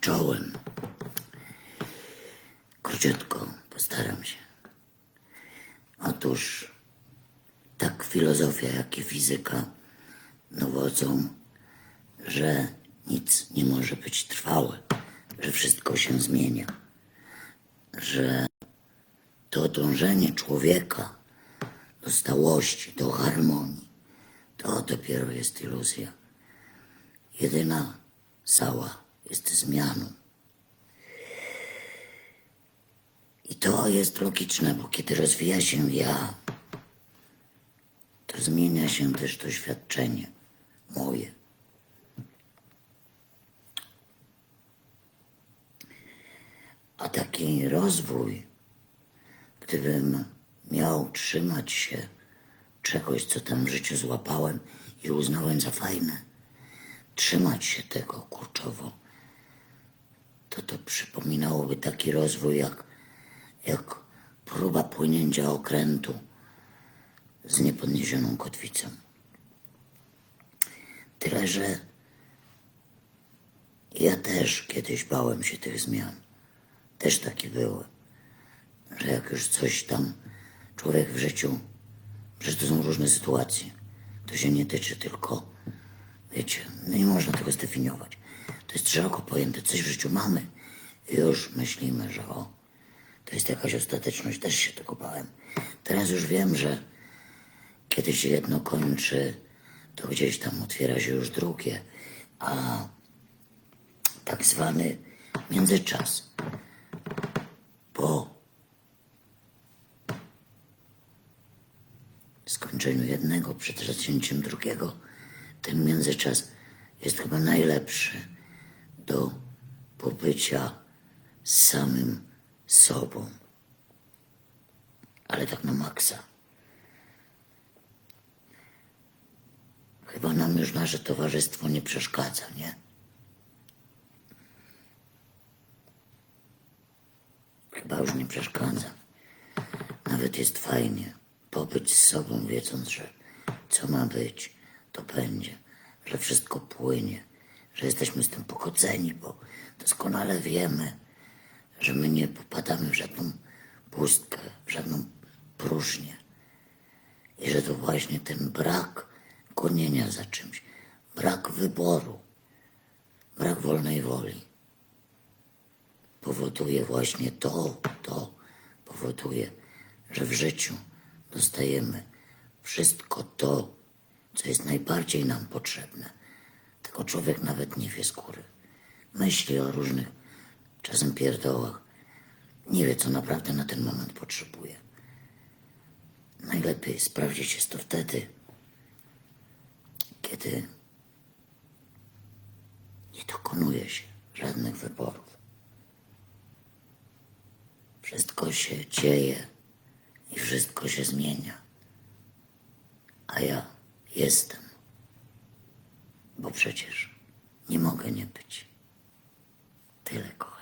czołem. Króciutko, postaram się. Otóż tak filozofia, jak i fizyka dowodzą, że nic nie może być trwałe, że wszystko się zmienia, że to dążenie człowieka do stałości, do harmonii, to dopiero jest iluzja. Jedyna sała jest zmianą. I to jest logiczne, bo kiedy rozwija się ja, to zmienia się też doświadczenie moje. A taki rozwój, gdybym miał trzymać się czegoś, co tam w życiu złapałem i uznałem za fajne, trzymać się tego kurczowo, to to przypominałoby taki rozwój jak, jak próba płynięcia okrętu z niepodniesioną kotwicą. Tyle, że ja też kiedyś bałem się tych zmian. Też takie były, że jak już coś tam człowiek w życiu, że to są różne sytuacje. To się nie tyczy tylko, wiecie, no nie można tego zdefiniować. To jest szeroko pojęte, coś w życiu mamy i już myślimy, że o, to jest jakaś ostateczność, też się tego bałem. Teraz już wiem, że kiedy się jedno kończy, to gdzieś tam otwiera się już drugie, a tak zwany międzyczas po skończeniu jednego, przed zaczęciem drugiego, ten międzyczas jest chyba najlepszy do pobycia z samym sobą. Ale tak na maksa. Chyba nam już nasze towarzystwo nie przeszkadza, nie? Chyba już nie przeszkadza. Nawet jest fajnie pobyć z sobą, wiedząc, że co ma być, to będzie, że wszystko płynie, że jesteśmy z tym pogodzeni, bo doskonale wiemy, że my nie popadamy w żadną pustkę, w żadną próżnię. I że to właśnie ten brak gonienia za czymś, brak wyboru, brak wolnej woli powoduje właśnie to, to powoduje, że w życiu dostajemy wszystko to, co jest najbardziej nam potrzebne. Tylko człowiek nawet nie wie z góry. Myśli o różnych, czasem pierdołach. Nie wie, co naprawdę na ten moment potrzebuje. Najlepiej sprawdzić jest to wtedy, kiedy nie dokonuje się żadnych wyborów. Wszystko się dzieje i wszystko się zmienia. A ja jestem, bo przecież nie mogę nie być. Tyle kocham.